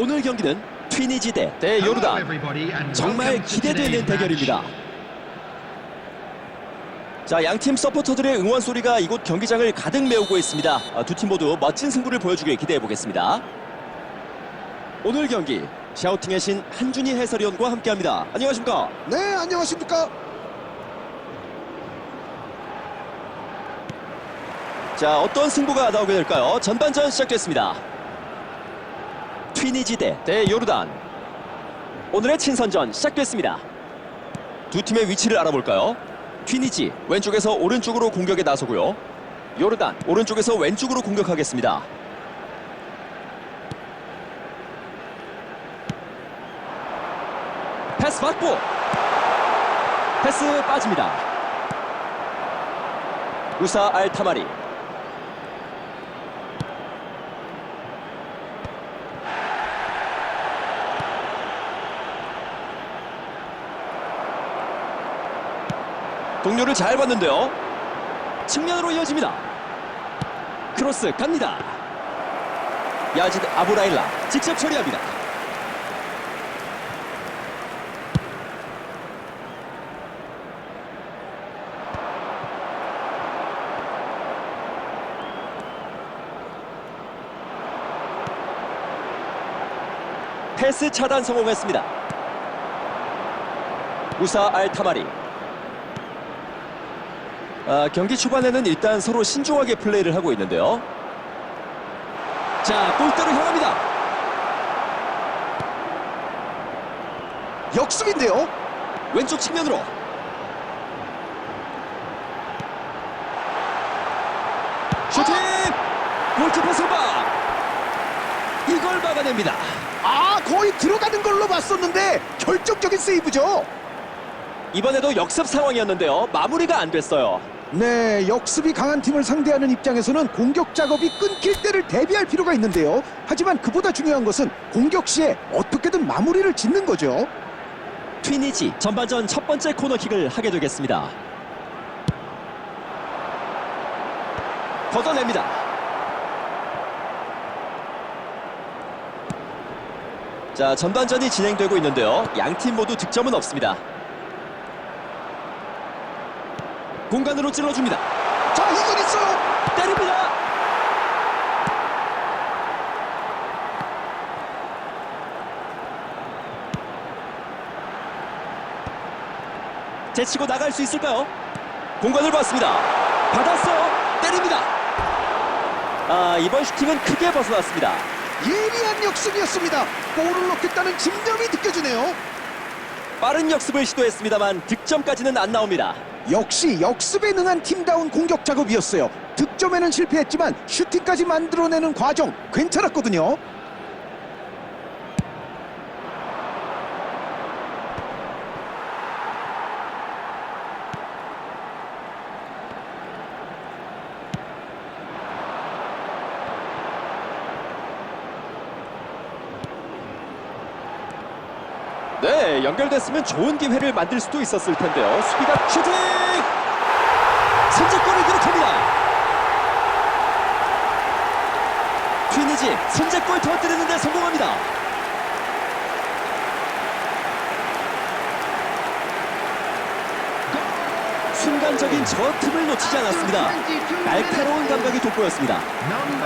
오늘 경기는 튀니지 대, 대 요르단. 정말 기대되는 대결입니다. 자, 양팀 서포터들의 응원 소리가 이곳 경기장을 가득 메우고 있습니다. 아, 두팀 모두 멋진 승부를 보여주길 기대해 보겠습니다. 오늘 경기 샤우팅의 신 한준희 해설위원과 함께합니다. 안녕하십니까? 네, 안녕하십니까? 자, 어떤 승부가 나오게 될까요? 전반전 시작됐습니다. 튀니지 대, 대 요르단. 오늘의 친선전 시작됐습니다. 두 팀의 위치를 알아볼까요? 튀니지 왼쪽에서 오른쪽으로 공격에 나서고요. 요르단 오른쪽에서 왼쪽으로 공격하겠습니다. 패스 받고 패스 빠집니다. 우사 알 타마리 동료를 잘 봤는데요. 측면으로 이어집니다. 크로스 갑니다. 야지드 아브라일라 직접 처리합니다. 패스 차단 성공했습니다. 우사 알타마리 아, 경기 초반에는 일단 서로 신중하게 플레이를 하고 있는데요. 자, 골대로 향합니다. 역습인데요. 왼쪽 측면으로. 슈팅! 골키퍼 선방! 이걸 막아냅니다. 아, 거의 들어가는 걸로 봤었는데 결정적인 세이브죠. 이번에도 역습 상황이었는데요. 마무리가 안 됐어요. 네, 역습이 강한 팀을 상대하는 입장에서는 공격 작업이 끊길 때를 대비할 필요가 있는데요. 하지만 그보다 중요한 것은 공격 시에 어떻게든 마무리를 짓는 거죠. 튀니지 전반전 첫 번째 코너킥을 하게 되겠습니다. 걷어냅니다. 자, 전반전이 진행되고 있는데요. 양 팀 모두 득점은 없습니다. 공간으로 찔러줍니다. 자, 이건 있어요. 때립니다. 제치고 나갈 수 있을까요? 공간을 봤습니다. 받았어요. 때립니다. 아 이번 슈팅은 크게 벗어났습니다. 예리한 역습이었습니다. 골을 넣겠다는 집념이 느껴지네요. 빠른 역습을 시도했습니다만 득점까지는 안 나옵니다. 역시 역습에 능한 팀다운 공격 작업이었어요. 득점에는 실패했지만 슈팅까지 만들어내는 과정 괜찮았거든요. 네, 연결됐으면 좋은 기회를 만들 수도 있었을 텐데요. 수비가 슈팅! 선제골을 기록합니다. 튀니지 선제골 터뜨리는데 성공합니다. 순간적인 저 틈을 놓치지 않았습니다. 날카로운 감각이 돋보였습니다.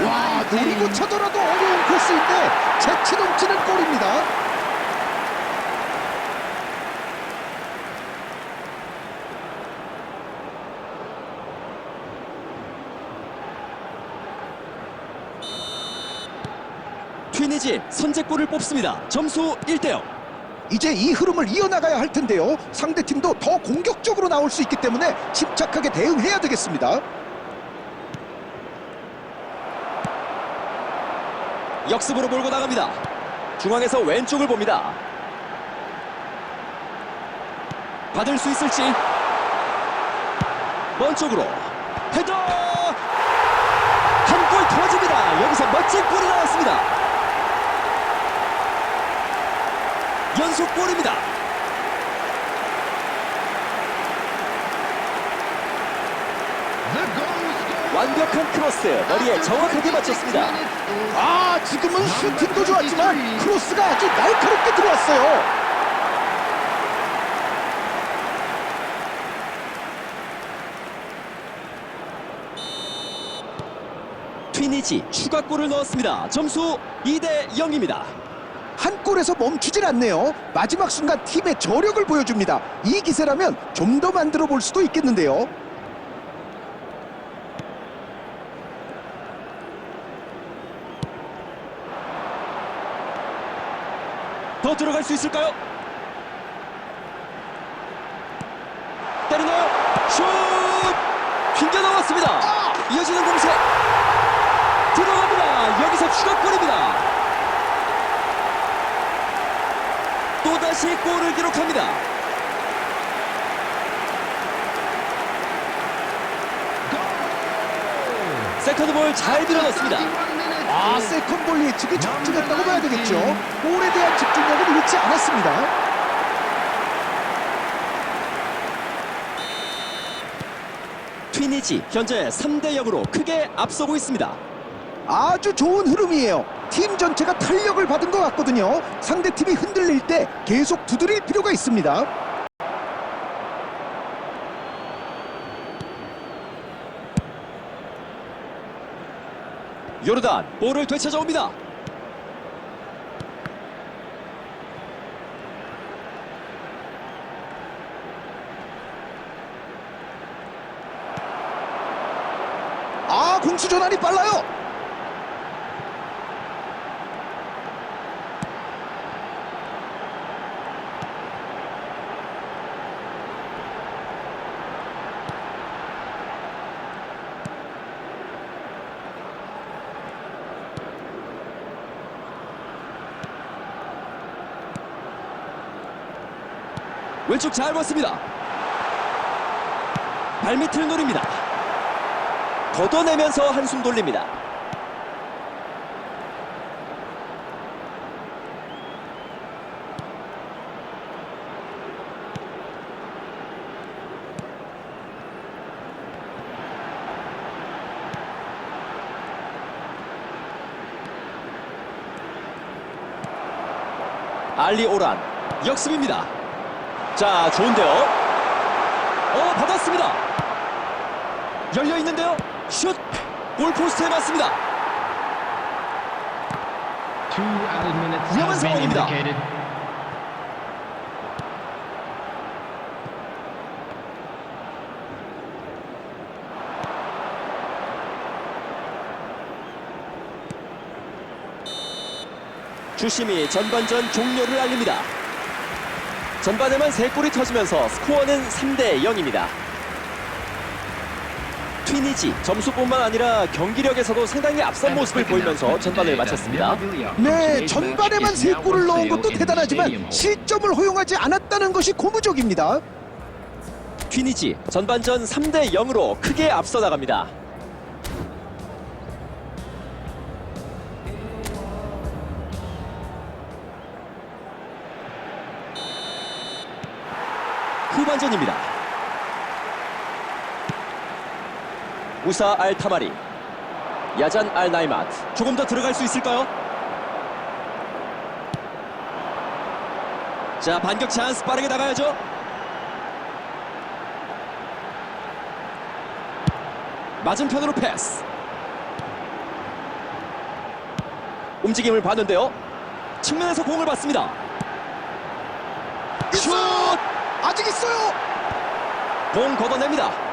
와, 노리고 쳐더라도 어려운 코스인데 재치 넘치는 골입니다. 튀니지 선제골을 뽑습니다. 점수 1대0. 이제 이 흐름을 이어나가야 할 텐데요. 상대팀도 더 공격적으로 나올 수 있기 때문에 침착하게 대응해야 되겠습니다. 역습으로 몰고 나갑니다. 중앙에서 왼쪽을 봅니다. 받을 수 있을지. 먼 쪽으로 헤더 한 골 터집니다. 여기서 멋진 골이 나왔습니다. 연속골입니다. 완벽한 크로스 머리에 정확하게 맞췄습니다. 아 지금은 슈팅도 좋았지만 크로스가 아주 날카롭게 들어왔어요. 튀니지 추가골을 넣었습니다. 점수 2대 0입니다. 한 골에서 멈추질 않네요. 마지막 순간 팀의 저력을 보여줍니다. 이 기세라면 좀 더 만들어 볼 수도 있겠는데요. 더 들어갈 수 있을까요? 때리나요? 슛! 튕겨 나왔습니다. 이어지는 공세 들어갑니다. 여기서 추가골입니다. 다시 골을 기록합니다. 세컨드 볼 잘 밀어넣습니다. 아 세컨 볼 예측이 적중했다고 봐야 되겠죠. 골에 대한 집중력을 잃지 않았습니다. 튀니지 현재 3대 0으로 크게 앞서고 있습니다. 아주 좋은 흐름이에요. 팀 전체가 탄력을 받은 것 같거든요. 상대 팀이 흔들릴 때 계속 두드릴 필요가 있습니다. 요르단 볼을 되찾아옵니다. 아 공수 전환이 빨라요. 왼쪽 잘 봤습니다. 발밑을 노립니다. 걷어내면서 한숨 돌립니다. 알리 오란 역습입니다. 자, 좋은데요. 어, 받았습니다. 열려 있는데요. 슛! 골포스트에 맞습니다. 위험한 상황입니다. 주심이 전반전 종료를 알립니다. 전반에만 3골이 터지면서 스코어는 3대 0입니다. 튀니지 점수뿐만 아니라 경기력에서도 상당히 앞선 모습을 보이면서 전반을 마쳤습니다. 네, 전반에만 세 골을 넣은 것도 대단하지만 실점을 허용하지 않았다는 것이 고무적입니다. 튀니지 전반전 3대 0으로 크게 앞서 나갑니다. 후반전입니다. 우사 알 타마리, 야잔 알 나이마트 조금 더 들어갈 수 있을까요? 자 반격 찬스 빠르게 나가야죠. 맞은편으로 패스. 움직임을 봤는데요. 측면에서 공을 받습니다. 슛! 있어요. 공 걷어냅니다.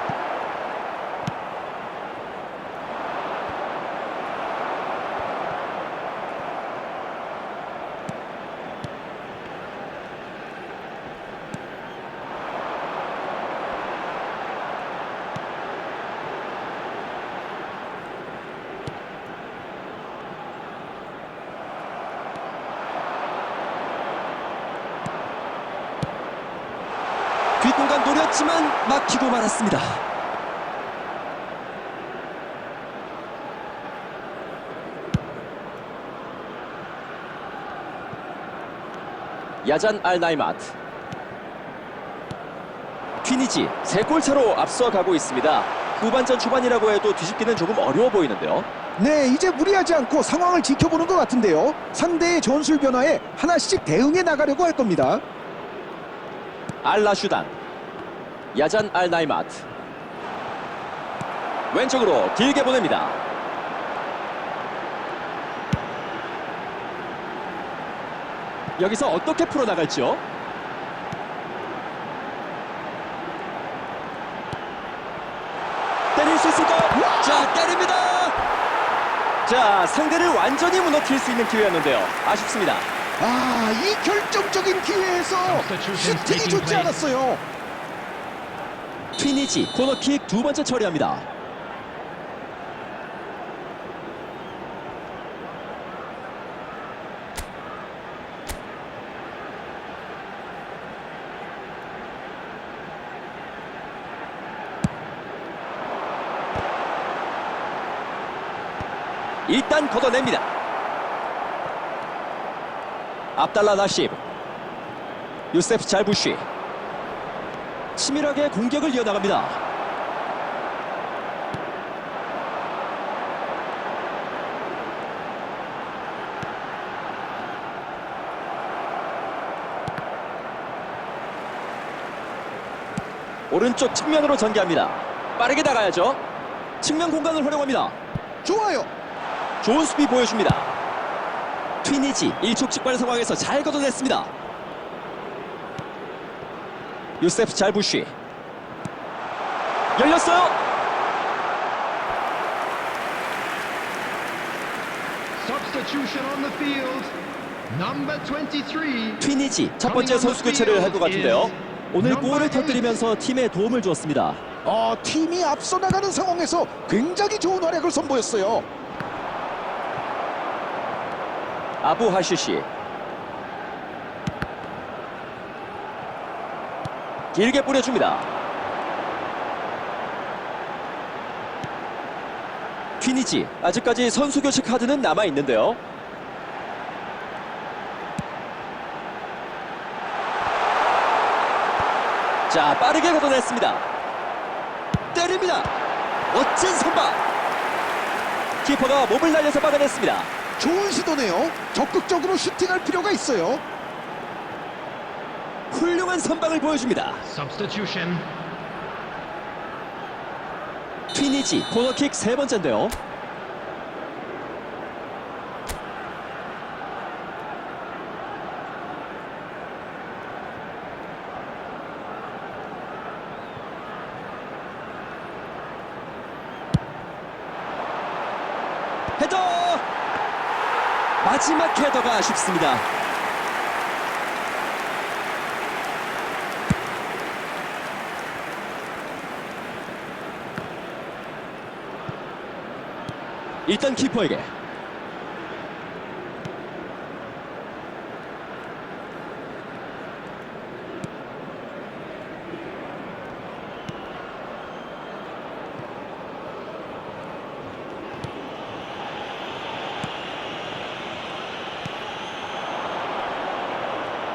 뒷공간 노렸지만 막히고 말았습니다. 야잔 알 나이마트 튀니지 세 골차로 앞서가고 있습니다. 후반전 초반이라고 해도 뒤집기는 조금 어려워 보이는데요. 네, 이제 무리하지 않고 상황을 지켜보는 것 같은데요. 상대의 전술 변화에 하나씩 대응해 나가려고 할 겁니다. 알라슈단 야잔 알 나이마트 왼쪽으로 길게 보냅니다. 여기서 어떻게 풀어나갈지요? 때릴 수 있을까? 자, 때립니다! 자, 상대를 완전히 무너뜨릴 수 있는 기회였는데요. 아쉽습니다. 아, 이 결정적인 기회에서 슈팅이 좋지 않았어요. 튀니지 코너킥 두 번째 처리합니다. 일단 걷어냅니다. 압달라 나시브 유세프 잘부쉬 치밀하게 공격을 이어나갑니다. 오른쪽 측면으로 전개합니다. 빠르게 나가야죠. 측면 공간을 활용합니다. 좋아요. 좋은 수비 보여줍니다. 튀니지 일촉즉발 상황에서 잘 걷어냈습니다. 유세프 잘부쉬 열렸어요. Substitution on the field. Number 23. 튀니지 첫 번째 선수 교체를 할 것 같은데요. 오늘 골을 터뜨리면서 팀에 도움을 주었습니다. 어, 팀이 앞서 나가는 상황에서 굉장히 좋은 활약을 선보였어요. 아부 하시시 길게 뿌려줍니다. 튀니지 아직까지 선수 교체 카드는 남아 있는데요. 자 빠르게 걷어냈습니다. 때립니다. 멋진 선방. 키퍼가 몸을 날려서 막아냈습니다. 좋은 시도네요. 적극적으로 슈팅할 필요가 있어요. 훌륭한 선방을 보여줍니다. 튀니지 코너킥 세 번째인데요. 헤더! 마지막 헤더가 아쉽습니다. 일단 키퍼에게.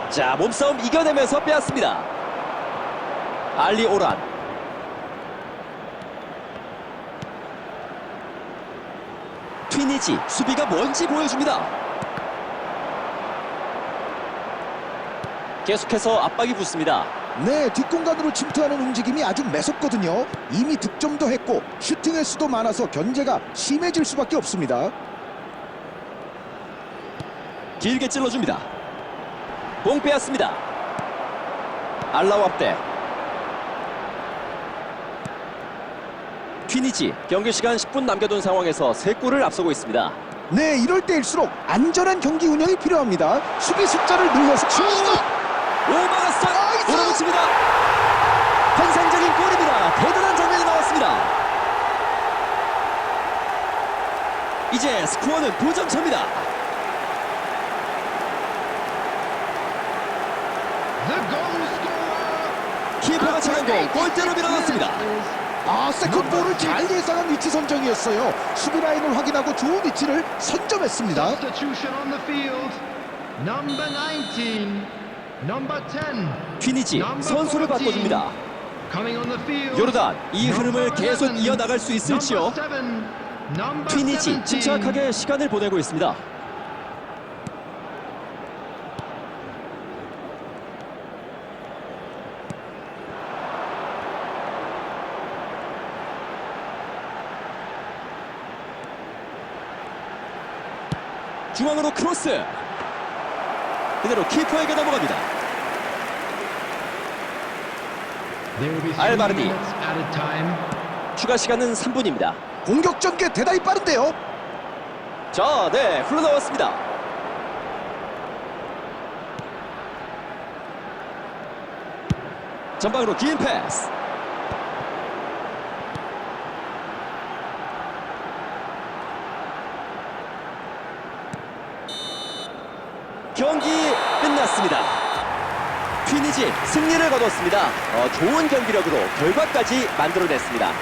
자 몸싸움 이겨내면서 빼앗습니다. 알리 오란 튀니지 수비가 뭔지 보여줍니다. 계속해서 압박이 붙습니다. 네, 뒷공간으로 침투하는 움직임이 아주 매섭거든요. 이미 득점도 했고 슈팅의 수도 많아서 견제가 심해질 수밖에 없습니다. 길게 찔러줍니다. 공 빼앗습니다. 알라왑대 튀니지 경기 시간 10분 남겨둔 상황에서 3골을 앞서고 있습니다. 네, 이럴 때일수록 안전한 경기 운영이 필요합니다. 수비 숫자를 늘려서 슛! 오마가스 나이스! 몰아붙입니다. 환상적인 골입니다. 대단한 장면이 나왔습니다. 이제 스코어는 2점 차입니다. 키퍼가 차는 공 골대로 밀어넣습니다. 아, 세컨볼을 잘 예상한 위치 선정이었어요. 수비 라인을 확인하고 좋은 위치를 선점했습니다. Substitution on the field. Number 19. Number 10. 튀니지 선수를 바꿔줍니다. 요르단 이 흐름을 계속 11. 이어나갈 수 있을지요? 17. 침착하게 시간을 보내고 있습니다. 중앙으로 크로스. 그대로 키퍼에게 넘어갑니다. 알바르디. 추가 시간은 3분입니다. 공격 전개 대단히 빠른데요. 자, 네, 흘러나왔습니다. 전방으로 긴 패스. 경기 끝났습니다. 튀니지 승리를 거뒀습니다. 어, 좋은 경기력으로 결과까지 만들어냈습니다.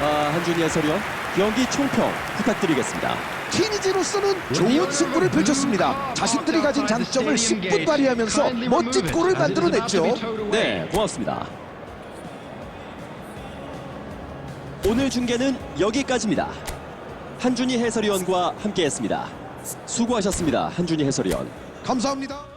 아, 한준희 해설위원 경기 총평 부탁드리겠습니다. 티니지로서는 좋은 승부를 펼쳤습니다. 자신들이 가진 장점을 10분 발휘하면서 멋진 골을 만들어냈죠. 네, 고맙습니다. 오늘 중계는 여기까지입니다. 한준희 해설위원과 함께했습니다. 수고하셨습니다, 한준희 해설위원. 감사합니다.